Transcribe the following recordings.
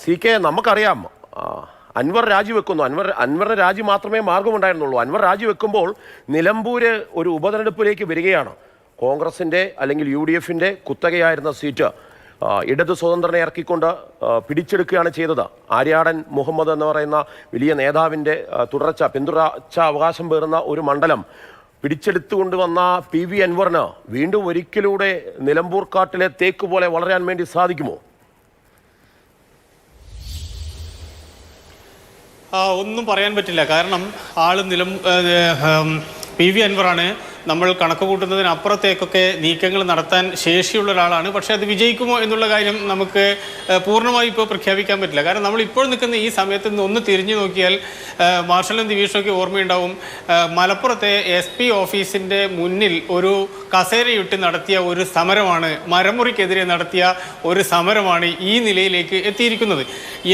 C K നമുക്കറിയാം. അൻവർ രാജിവെക്കുന്നു അൻവർ അൻവറിന് രാജി മാത്രമേ മാർഗമുണ്ടായിരുന്നുള്ളൂ അൻവർ രാജിവെക്കുമ്പോൾ നിലമ്പൂര് ഒരു ഉപതെരഞ്ഞെടുപ്പിലേക്ക് വരികയാണ്. കോൺഗ്രസിന്റെ അല്ലെങ്കിൽ യു ഡി എഫിന്റെ കുത്തകയായിരുന്ന സീറ്റ് ഇടതു സ്വതന്ത്രനെ ഇറക്കിക്കൊണ്ട് പിടിച്ചെടുക്കുകയാണ് ചെയ്തത്. ആര്യാടൻ മുഹമ്മദ് എന്ന് പറയുന്ന വലിയ നേതാവിന്റെ തുടർച്ച പിന്തുടർച്ച അവകാശം പേറുന്ന ഒരു മണ്ഡലം പിടിച്ചെടുത്തുകൊണ്ട് വന്ന പി വി അൻവറിന് വീണ്ടും ഒരിക്കലൂടെ നിലമ്പൂർ കാട്ടിലെ തേക്ക് പോലെ വളരാൻ വേണ്ടി സാധിക്കുമോ? ഒന്നും പറയാൻ പറ്റില്ല. കാരണം ആൾ നിലം പി വി അൻവറാണ്. നമ്മൾ കണക്ക് കൂട്ടുന്നതിനപ്പുറത്തേക്കൊക്കെ നീക്കങ്ങൾ നടത്താൻ ശേഷിയുള്ള ഒരാളാണ്. പക്ഷേ അത് വിജയിക്കുമോ എന്നുള്ള കാര്യം നമുക്ക് പൂർണമായി ഇപ്പോൾ പ്രഖ്യാപിക്കാൻ പറ്റില്ല. കാരണം നമ്മൾ ഇപ്പോൾ നിൽക്കുന്ന ഈ സമയത്ത് നിന്ന് ഒന്ന് തിരിഞ്ഞു നോക്കിയാൽ മാർഷലും ദിവീഷൊക്കെ ഓർമ്മയുണ്ടാവും. മലപ്പുറത്തെ എസ് പി ഓഫീസിന്റെ മുന്നിൽ ഒരു കസേരയിട്ട് നടത്തിയ ഒരു സമരമാണ് മരമുറിക്കെതിരെ നടത്തിയ ഒരു സമരമാണ് ഈ നിലയിലേക്ക് എത്തിയിരിക്കുന്നത്.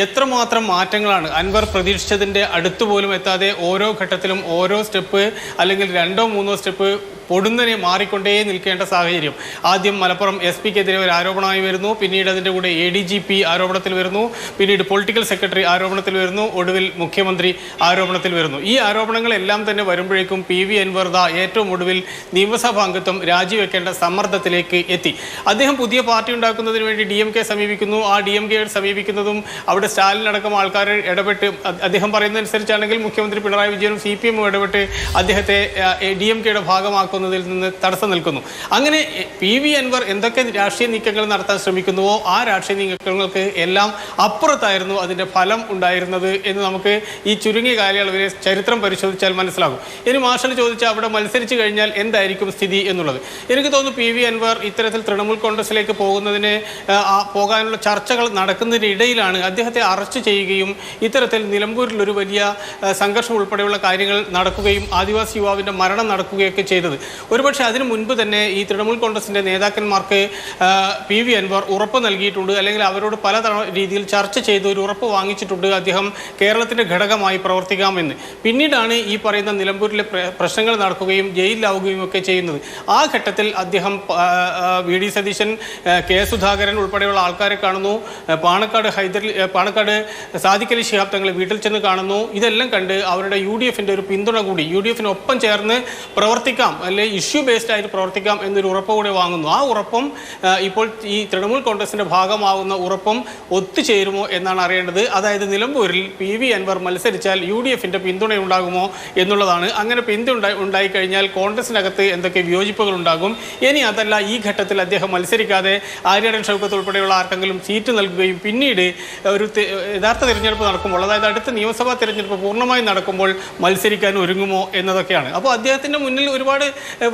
എത്രമാത്രം മാറ്റങ്ങളാണ് അൻവർ പ്രതീക്ഷിച്ചതിന്റെ അടുത്തുപോലും എത്താതെ ഓരോ ഘട്ടത്തിലും ഓരോ സ്റ്റെപ്പ് അല്ലെങ്കിൽ രണ്ടോ മൂന്നോ സ്റ്റെപ്പ് പൊടുന്നനെ മാറിക്കൊണ്ടേ നിൽക്കേണ്ട സാഹചര്യം. ആദ്യം മലപ്പുറം എസ് പിക്കെതിരെ ഒരു ആരോപണമായി വരുന്നു. പിന്നീട് അതിന്റെ കൂടെ എ ഡി ജി പി ആരോപണത്തിൽ വരുന്നു. പിന്നീട് പൊളിറ്റിക്കൽ സെക്രട്ടറി ആരോപണത്തിൽ വരുന്നു. ഒടുവിൽ മുഖ്യമന്ത്രി ആരോപണത്തിൽ വരുന്നു. ഈ ആരോപണങ്ങളെല്ലാം തന്നെ വരുമ്പോഴേക്കും പി വി അൻവർദ ഏറ്റവും ഒടുവിൽ നിയമസഭാ അംഗത്വം രാജിവെക്കേണ്ട സമ്മർദ്ദത്തിലേക്ക് എത്തി. അദ്ദേഹം പുതിയ പാർട്ടി ഉണ്ടാക്കുന്നതിന് വേണ്ടി ഡി എം കെ സമീപിക്കുന്നു. ആ ഡി എം കെ സമീപിക്കുന്നതും അവിടെ സ്റ്റാലിൻ അടക്കം ആൾക്കാർ ഇടപെട്ട് അദ്ദേഹം പറയുന്നതനുസരിച്ചാണെങ്കിൽ മുഖ്യമന്ത്രി പിണറായി വിജയനും സി പി എമ്മും ഇടപെട്ട് അദ്ദേഹത്തെ ഡി എം കെയുടെ ഭാഗമാക്കുന്നതിൽ നിന്ന് തടസ്സം നിൽക്കുന്നു. അങ്ങനെ പി വി അൻവർ എന്തൊക്കെ രാഷ്ട്രീയ നീക്കങ്ങൾ നടത്താൻ ശ്രമിക്കുന്നുവോ ആ രാഷ്ട്രീയ നീക്കങ്ങൾക്ക് എല്ലാം അപ്പുറത്തായിരുന്നു അതിന്റെ ഫലം ഉണ്ടായിരുന്നത് എന്ന് നമുക്ക് ഈ ചുരുങ്ങിയ കാലയളവിലെ ചരിത്രം പരിശോധിച്ചാൽ മനസ്സിലാകും. ഇനി മാർഷൽ ചോദിച്ചാൽ അവിടെ മത്സരിച്ചു കഴിഞ്ഞാൽ എന്തായിരിക്കും സ്ഥിതി എന്നുള്ളത്. എനിക്ക് തോന്നുന്നു പി വി അൻവർ ഇത്തരത്തിൽ തൃണമൂൽ കോൺഗ്രസിലേക്ക് പോകുന്നതിന് പോകാനുള്ള ചർച്ചകൾ നടക്കുന്നതിനിടയിലാണ് അദ്ദേഹത്തെ അറസ്റ്റ് ചെയ്യുകയും ഇത്തരത്തിൽ നിലമ്പൂരിൽ ഒരു വലിയ സംഘർഷം ഉൾപ്പെടെയുള്ള കാര്യങ്ങൾ നടക്കുകയും ആദിവാസി യുവാവിന്റെ മരണം നടക്കുകയൊക്കെ ചെയ്തത്. ഒരുപക്ഷെ അതിനു മുൻപ് തന്നെ ഈ തൃണമൂൽ കോൺഗ്രസിന്റെ നേതാക്കന്മാർക്ക് പി വി അൻവർ ഉറപ്പ് നൽകിയിട്ടുണ്ട്. അല്ലെങ്കിൽ അവരോട് പല രീതിയിൽ ചർച്ച ചെയ്ത് ഒരു ഉറപ്പ് വാങ്ങിച്ചിട്ടുണ്ട് അദ്ദേഹം കേരളത്തിന്റെ ഘടകമായി പ്രവർത്തിക്കാമെന്ന്. പിന്നീടാണ് ഈ പറയുന്ന നിലമ്പൂരിലെ പ്രശ്നങ്ങൾ നടക്കുകയും ജയിലിലാവുകയും ഒക്കെ ചെയ്യുന്നത്. ആ ഘട്ടത്തിൽ അദ്ദേഹം V D Satheesan K Sudhakaran ഉൾപ്പെടെയുള്ള ആൾക്കാരെ കാണുന്നു. പാണക്കാട് ഹൈദർ പാണക്കാട് സാദിഖലി ശിഹാബ് തങ്ങളെ വീട്ടിൽ ചെന്ന് കാണുന്നു. ഇതെല്ലാം കണ്ട് അവരുടെ യു ഡി എഫിന്റെ ഒരു പിന്തുണ കൂടി യു ഡി എഫിനൊപ്പം ചേർന്ന് പ്രവർത്തിക്കാം. അല്ലെ ഇഷ്യൂ ബേസ്ഡ് ആയിട്ട് പ്രവർത്തിക്കാം എന്നൊരു ഉറപ്പ് വാങ്ങുന്നു. ആ ഉറപ്പും ഇപ്പോൾ ഈ തൃണമൂൽ കോൺഗ്രസിന്റെ ഭാഗമാകുന്ന ഉറപ്പും ഒത്തുചേരുമോ എന്നാണ് അറിയേണ്ടത്. അതായത് നിലമ്പൂരിൽ പി വി അൻവർ മത്സരിച്ചാൽ യു ഡി എഫിന്റെ പിന്തുണയുണ്ടാകുമോ എന്നുള്ളതാണ്. അങ്ങനെ പിന്തുണ ഉണ്ടായി- ഉണ്ടായിക്കഴിഞ്ഞാൽ കോൺഗ്രസിനകത്ത് എന്തൊക്കെ വിയോജിപ്പുകൾ ഉണ്ടാകും? ഇനി അതല്ല ഈ ഘട്ടത്തിൽ അദ്ദേഹം മത്സരിക്കാതെ ആര്യാടൻ ഷൗക്കത്ത് ഉൾപ്പെടെയുള്ള ആർക്കെങ്കിലും സീറ്റ് നൽകുകയും പിന്നീട് ഒരു യഥാർത്ഥ തിരഞ്ഞെടുപ്പ് നടക്കുമ്പോൾ അതായത് അടുത്ത നിയമസഭാ തിരഞ്ഞെടുപ്പ് പൂർണമായി നടക്കുമ്പോൾ മത്സരിക്കാൻ ഒരുങ്ങുമോ എന്നതൊക്കെയാണ്. അപ്പോൾ അദ്ദേഹത്തിന്റെ മുന്നിൽ ഒരുപാട്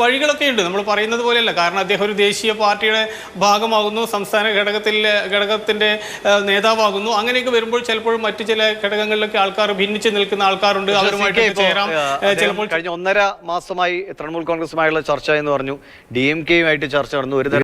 വഴികളൊക്കെ ഉണ്ട്. നമ്മൾ പറയുന്നത് പോലെയല്ല. കാരണം അദ്ദേഹം ഒരു ദേശീയ പാർട്ടിയുടെ ഭാഗമാകുന്നു സംസ്ഥാന ഘടകത്തിൽ ഘടകത്തിന്റെ നേതാവാകുന്നു. അങ്ങനെയൊക്കെ വരുമ്പോൾ ചിലപ്പോൾ മറ്റു ചില ഘടകങ്ങളിലൊക്കെ ആൾക്കാർ ഭിന്നിച്ച് നിൽക്കുന്ന ആൾക്കാരുണ്ട്. അവരുമായിട്ട് ചേരാം. ചിലപ്പോൾ കഴിഞ്ഞ ഒന്നര മാസമായി തൃണമൂൽ കോൺഗ്രസുമായുള്ള ചർച്ച എന്ന് പറഞ്ഞു. ഡി എം കെയുമായിട്ട് ചർച്ച നടന്നു. ഒരു